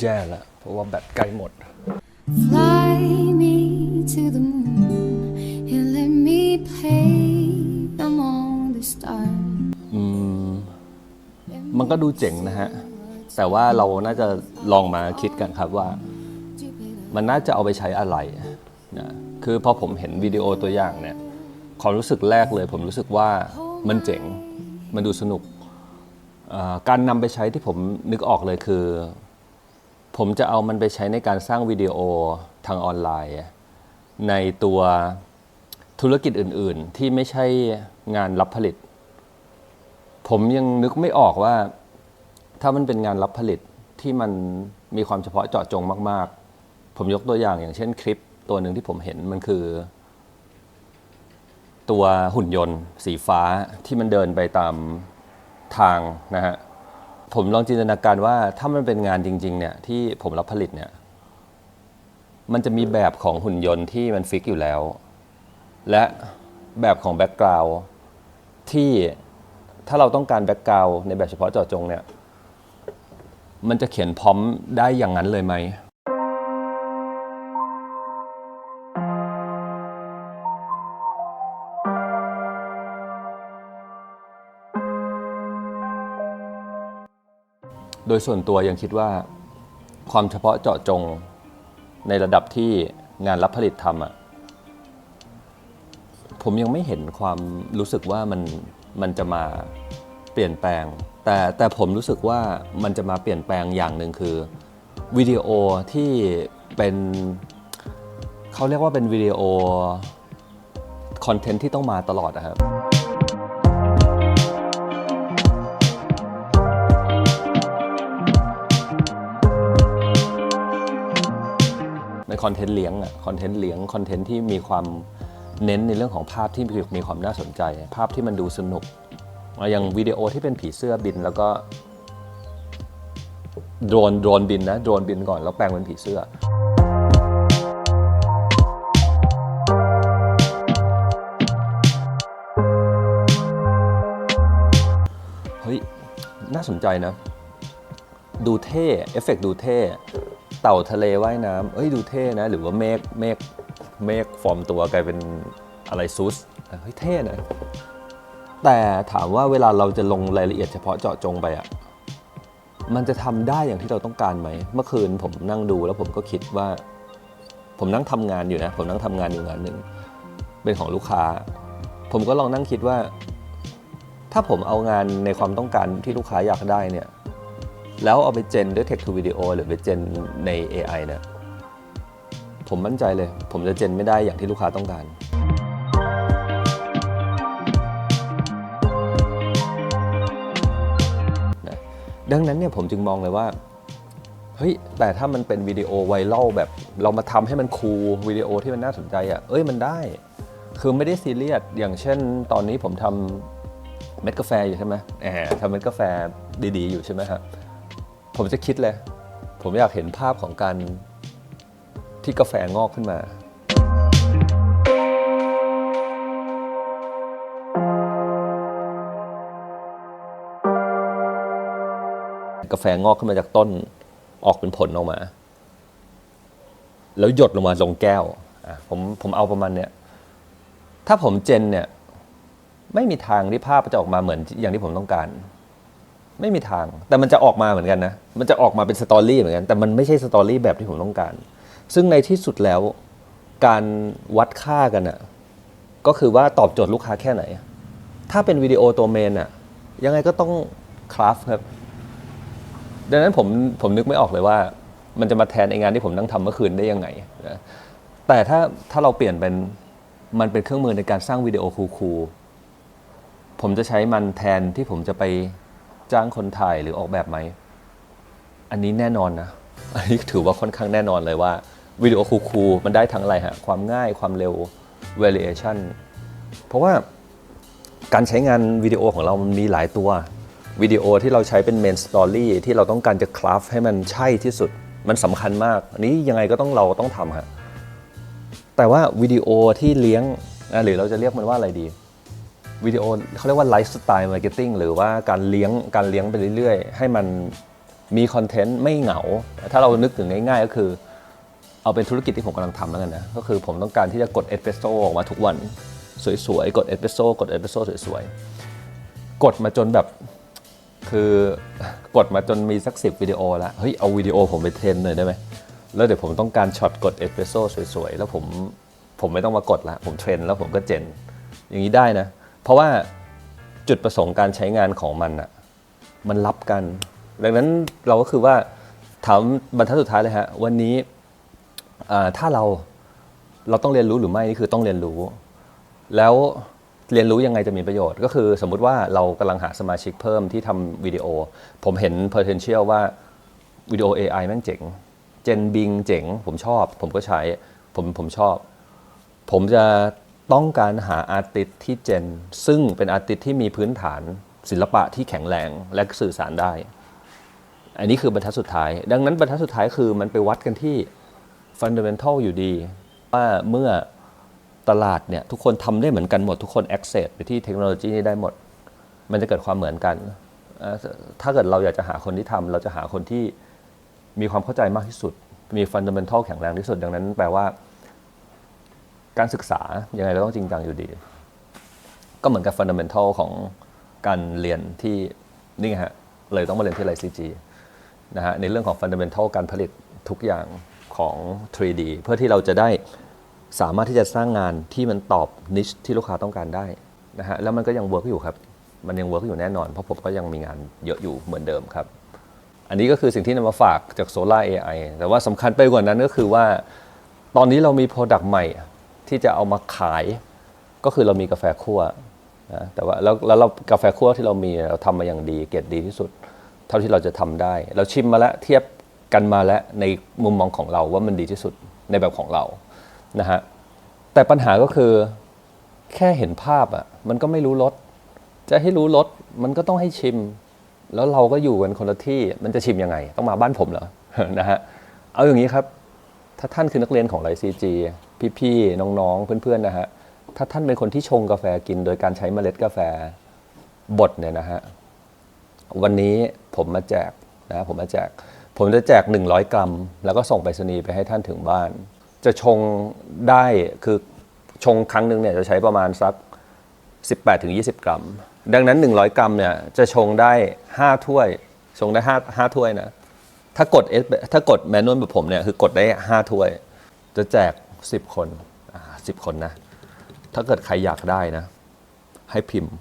แย่แล้วเพราะว่าแบตใกล้หมด Fly me to the moon and let me play among the stars. อืม มันก็ดูเจ๋งนะฮะ แต่ว่าเราน่าจะลองมาคิดกันครับว่า มันน่าจะเอาไปใช้อะไรนะคือพอผมเห็นวิดีโอตัวอย่างเนี่ยความรู้สึกแรกเลย ผมรู้สึกว่ามันเจ๋ง มันดูสนุกเอ่อการนำไปใช้ที่ผมนึกออกเลยคือ ผมจะเอามันไปใช้ในการสร้างวิดีโอทางออนไลน์ ในตัวธุรกิจอื่น ๆ ที่ไม่ใช่งานรับผลิต ผมยังนึกไม่ออกว่า ถ้ามันเป็นงานรับผลิตที่มันมีความเฉพาะเจาะจงมาก ๆ ผมยกตัวอย่างอย่างเช่นคลิปตัวหนึ่งที่ผมเห็นมันคือ ตัวหุ่นยนต์สีฟ้าที่มันเดินไปตามทางนะฮะ ผมลองจินตนาการว่าถ้ามันเป็นงานจริง ๆ เนี่ยที่ผมรับผลิตเนี่ย มันจะมีแบบของหุ่นยนต์ที่มันฟิกอยู่แล้ว และแบบของแบ็กกราวด์ที่ถ้าเราต้องการแบ็กกราวด์ในแบบเฉพาะเจาะจงเนี่ย มันจะเขียนพร้อมได้อย่างนั้นเลยไหม โดยส่วนตัวยังคิดว่าความเฉพาะเจาะจงในระดับที่งานรับผลิตทำอะผมยังไม่เห็นความรู้สึกว่ามันมันจะมาเปลี่ยนแปลง แต่แต่ผมรู้สึกว่ามันจะมาเปลี่ยนแปลงอย่างหนึ่งคือวิดีโอที่เป็นเขาเรียกว่าเป็นวิดีโอคอนเทนต์ที่ต้องมาตลอดนะครับ คอนเทนต์เลี้ยงอะคอนเทนต์เลี้ยงคอนเทนต์ที่มีความเน้นในเรื่องของภาพที่มีความน่าสนใจ ภาพที่มันดูสนุกอย่างวิดีโอที่เป็นผีเสื้อบินแล้วก็โดรนโดรนบินนะโดรนบินก่อนแล้วแปลงเป็นผีเสื้อ เฮ้ย น่าสนใจนะ ดูเท่ เอฟเฟกต์ดูเท่ เต่าทะเลว่ายน้ำเอ้ยดูเท่นะ หรือว่าเมฆเมฆเมฆฟอร์มตัวกลายเป็นอะไรซุสเฮ้ยเท่นะ แต่ถามว่าเวลาเราจะลงรายละเอียดเฉพาะเจาะจงไปอะมันจะทำได้อย่างที่เราต้องการไหม เมื่อคืนผมนั่งดูแล้วผมก็คิดว่า ผมนั่งทำงานอยู่นะ ผมนั่งทำงานอยู่งานหนึ่งเป็นของลูกค้า ผมก็ลองนั่งคิดว่า ถ้าผมเอางานในความต้องการที่ลูกค้าอยากได้เนี่ย แล้วเอาไปเจนด้วย text to video หรือไปเจนใน AI เนี่ยผมมั่นใจเลย ผมจะเจนไม่ได้อย่างที่ลูกค้าต้องการนะดังนั้นเนี่ยผมจึงมองเลยว่าเฮ้ยแต่ถ้ามันเป็นวิดีโอไวรัลแบบ เรามาทำให้มันคูลวิดีโอที่มันน่าสนใจอะ่ะเอ้ยมันได้ คือไม่ได้ซีเรียสอย่างเช่น ตอนนี้ผมทำเม็ดกาแฟอยู่ใช่ไหมแหมทำเม็ดกาแฟดีๆ อยู่ใช่ไหมครับ ผมจะคิดเลย ผมอยากเห็นภาพของการที่กาแฟงอกขึ้นมา กาแฟงอกขึ้นมาจากต้นออกเป็นผลออกมา แล้วหยดลงมาลงแก้วผมผมเอาประมาณเนี้ยถ้าผมเจนเนี่ย ไม่มีทางที่ภาพจะออกมาเหมือนอย่างที่ผมต้องการ ไม่มีทาง แต่มันจะออกมาเหมือนกันนะ มันจะออกมาเป็นสตอรี่เหมือนกัน แต่มันไม่ใช่สตอรี่แบบที่ผมต้องการ ซึ่งในที่สุดแล้วการวัดค่ากันอะก็คือว่าตอบโจทย์ลูกค้าแค่ไหน ถ้าเป็นวิดีโอตัวเมนอะยังไงก็ต้องคราฟครับ ดังนั้นผมผมนึกไม่ออกเลยว่า มันจะมาแทนไองานที่ผมนั่งทำเมื่อคืนได้ยังไงนะแต่ถ้าถ้าเราเปลี่ยนเป็นมันเป็นเครื่องมือในการสร้างวิดีโอคูลๆผมจะใช้มันแทนที่ผมจะไป จ้างคนถ่ายหรือออกแบบไหม อันนี้แน่นอนนะ อันนี้ถือว่าค่อนข้างแน่นอนเลยว่าวิดีโอคูลๆมันได้ทั้งอะไรฮะ ความง่ายความเร็ว variation เพราะว่าการใช้งานวิดีโอของเรามันมีหลายตัววิดีโอที่เราใช้เป็นเมนสตอรี่ที่เราต้องการจะคราฟให้มันใช่ที่สุด มันสำคัญมาก อันนี้ยังไงก็ต้องเราต้องทำฮะแต่ว่าวิดีโอที่เลี้ยงหรือเราจะเรียกมันว่าอะไรดี วิดีโอเขาเรียกว่าไลฟ์สไตล์มาร์เก็ตติ้งหรือว่าการเลี้ยงการเลี้ยงไปเรื่อยๆ ให้มันมีคอนเทนต์ไม่เหงา ถ้าเรานึกถึงง่ายๆ ก็คือ เอาเป็นธุรกิจที่ผมกำลังทำแล้วกันนะ ก็คือผมต้องการที่จะกดเอสเปรสโซ่ออกมาทุกวัน สวยๆ กดเอสเปรสโซ่กดเอสเปรสโซ่สวยๆ กดมาจนแบบคือกดมาจนมีสักสิบวิดีโอแล้ว เฮ้ย เอาวิดีโอผมไปเทรนหน่อยได้ไหม แล้วเดี๋ยวผมต้องการช็อตกดเอสเปรสโซ่สวยๆ แล้วผมผมไม่ต้องมากดละผมเทรนแล้วผมก็เจน อย่างนี้ได้นะ เพราะว่าจุดประสงค์การใช้งานของมันอะมันรับกัน ดังนั้นเราก็คือว่าถามบรรทัดสุดท้ายเลยฮะ วันนี้ถ้าเราเราต้องเรียนรู้หรือไม่นี่คือต้องเรียนรู้ แล้วเรียนรู้ยังไงจะมีประโยชน์ ก็คือสมมุติว่าเรากำลังหาสมาชิกเพิ่มที่ทำวิดีโอ ผมเห็น potential ว่าวิดีโอ AI แม่งเจ๋ง เจนบิงเจ๋ง ผมชอบ ผมก็ใช้ ผมผมชอบ ผมจะ ต้องการหาอาร์ติสต์ที่เจน ซึ่งเป็นอาร์ติสต์ที่มีพื้นฐานศิลปะที่แข็งแรงและสื่อสารได้ อันนี้คือบรรทัดสุดท้าย ดังนั้นบรรทัดสุดท้ายคือมันไปวัดกันที่ฟันเดเมนทัลอยู่ดี ว่าเมื่อตลาดเนี่ยทุกคนทำได้เหมือนกันหมด ทุกคน access ไปที่เทคโนโลยีนี้ได้หมด มันจะเกิดความเหมือนกัน ถ้าเกิดเราอยากจะหาคนที่ทำเราจะหาคนที่มีความเข้าใจมากที่สุด มีฟันเดเมนทัลแข็งแรงที่สุด ดังนั้นแปลว่า การศึกษายังไงเราต้องจริงจังอยู่ดี ก็เหมือนกับฟันเดเมนทัลของการเรียนที่นี่ไงฮะเลยต้องมาเรียนที่ไรซีจีนะฮะในเรื่องของฟันเดเมนทัลการผลิตทุกอย่างของ 3D เพื่อที่เราจะได้สามารถที่จะสร้างงานที่มันตอบนิชที่ลูกค้าต้องการได้นะฮะแล้วมันก็ยังเวิร์กอยู่ครับ มันยังเวิร์กอยู่แน่นอน เพราะผมก็ยังมีงานเยอะอยู่เหมือนเดิมครับ อันนี้ก็คือสิ่งที่นำมาฝากจาก Solar AI แต่ว่าสำคัญไปกว่านั้นก็คือว่า ตอนนี้เรามี Product ใหม่ ที่จะเอามาขายก็คือเรามีกาแฟคั่วนะแต่ว่าแล้วแล้วเรากาแฟคั่วที่เรามีเราทำมาอย่างดีเกรดดีที่สุด เท่าที่เราจะทำได้ เราชิมมาแล้วเทียบกันมาแล้วในมุมมองของเราว่ามันดีที่สุดในแบบของเรานะฮะแต่ปัญหาก็คือแค่เห็นภาพอะ่ะมันก็ไม่รู้รสจะให้รู้รสมันก็ต้องให้ชิม แล้วเราก็อยู่กันคนละที่มันจะชิมยังไง ต้องมาบ้านผมเหรอ นะฮะเอาอย่างนี้ครับ ถ้าท่านคือนักเรียนของไลซีจี พี่ๆน้องๆเพื่อนๆนะฮะถ้าท่านเป็นคนที่ชงกาแฟกินโดยการใช้เมล็ดกาแฟบดเนี่ยนะฮะวันนี้ผมมาแจกนะผมมาแจก ผมจะแจก 100 กรัม แล้วก็ส่งไปรษณีย์ไปให้ท่านถึงบ้าน จะชงได้คือชงครั้งหนึ่งเนี่ยจะใช้ประมาณสัก 18ถึง20 กรัม ดังนั้น 100 กรัมเนี่ยจะชงได้ 5 ถ้วย ชงได้5 5ถ้วยนะถ้ากดถ้ากดแมนนวลแบบผมเนี่ยคือกดได้ 5 ถ้วย จะแจก 10 คนอ่า10คนนะ ถ้าเกิดใครอยากได้นะ ให้พิมพ์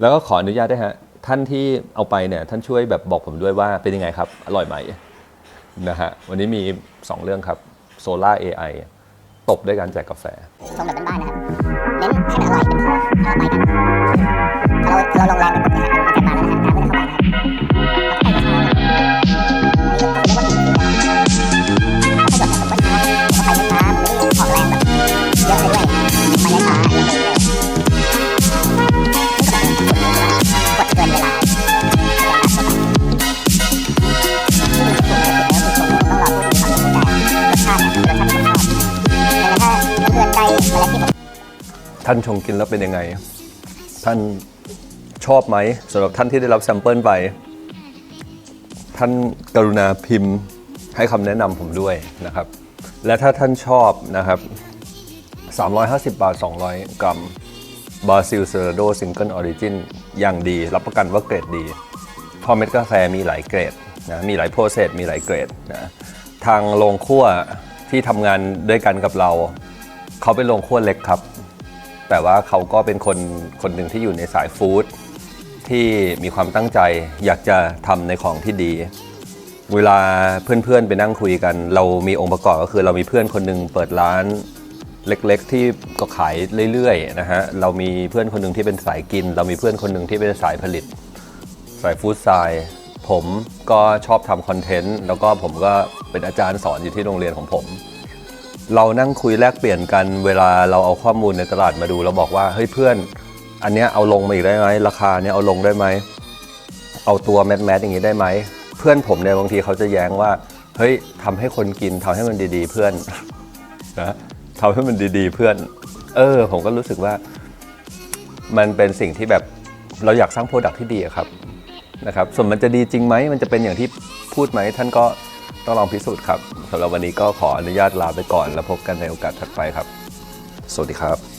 แล้วก็ขออนุญาตด้วยฮะ ท่านที่เอาไปเนี่ย ท่านช่วยแบบบอกผมด้วยว่าเป็นยังไงครับ อร่อยไหมนะฮะ วันนี้มี 2 เรื่องครับ Solar AI ตบด้วยการแจกกาแฟชมแบบบ้านๆนะครับ เน้นให้มันอร่อยเป็นพอเอาไปกันถ้าเราถ้าเราลองแรงไปปุ๊บเนี่ย ท่านชงกินแล้วเป็นยังไง ท่านชอบไหมสำหรับท่านที่ได้รับแซมเปิลไป ท่านกรุณาพิมพ์ให้คำแนะนำผมด้วยนะครับ และถ้าท่านชอบนะครับ 350 บาท 200 กรัมบาซิลเซอร์โดซิงเกิลออริจินอย่างดี รับประกันว่าเกรดดี พอเม็ดกาแฟมีหลายเกรดนะมีหลายโปรเซสมีหลายเกรดนะทางโรงคั่วที่ทำงานด้วยกันกับเรา เขาเป็นโรงคั่วเล็กครับ แต่ว่าเขาก็เป็นคนคนหนึ่งที่อยู่ในสายฟู้ดที่มีความตั้งใจอยากจะทำในของที่ดี เวลาเพื่อนๆไปนั่งคุยกัน เรามีองค์ประกอบก็คือเรามีเพื่อนคนหนึ่งเปิดร้านเล็กๆ ที่ก็ขายเรื่อยๆนะฮะเรามีเพื่อนคนหนึ่งที่เป็นสายกิน เรามีเพื่อนคนหนึ่งที่เป็นสายผลิต สายฟู้ดไซด์ผมก็ชอบทำคอนเทนต์แล้วก็ผมก็เป็นอาจารย์สอนอยู่ที่โรงเรียนของผม เรานั่งคุยแลกเปลี่ยนกันเวลาเราเอาข้อมูลในตลาดมาดูเราบอกว่าเฮ้ยเพื่อน อันเนี้ยเอาลงมาอีกได้ไหมราคาเนี้ยเอาลงได้ไหมเอาตัวแมทแมทอย่างนี้ได้ไหมเพื่อนผมเนี่ยบางทีเขาจะแย้งว่าเฮ้ยทำให้คนกินทำให้มันดีๆ เพื่อนนะทำให้มันดีๆ เพื่อน เออ ผมก็รู้สึกว่า มันเป็นสิ่งที่แบบเราอยากสร้างโปรดักที่ดีครับนะครับส่วนมันจะดีจริงไหมมันจะเป็นอย่างที่พูดไหมท่านก็ ต้องลองพิสูจน์ครับสำหรับวันนี้ก็ขออนุญาตลาไปก่อน แล้วพบกันในโอกาสถัดไปครับ สวัสดีครับ